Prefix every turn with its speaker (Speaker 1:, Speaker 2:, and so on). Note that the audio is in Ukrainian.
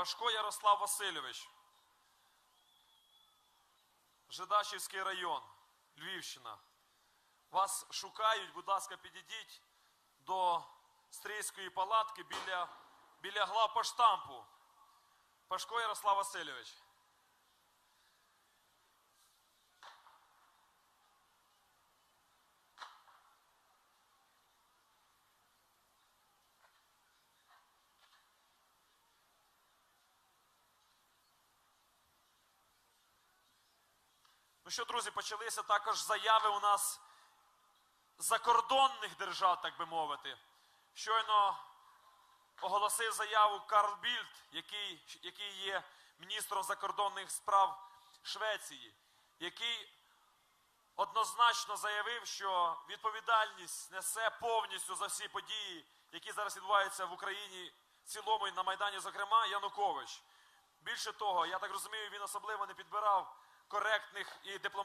Speaker 1: Пашко Ярослав Васильович. Жидачівський район, Львівщина. Вас шукають, будь ласка, підійдіть до стрійської палатки біля, біля главпоштампу. Пашко Ярослав Васильович. Ну що, друзі, почалися також заяви у нас закордонних держав, так би мовити. Щойно оголосив заяву Карл Більд, який, який є міністром закордонних справ Швеції, який однозначно заявив, що відповідальність несе повністю за всі події, які зараз відбуваються в Україні в цілому і на Майдані, зокрема, Янукович. Більше того, я так розумію, він особливо не підбирав коректних і дипломатичних.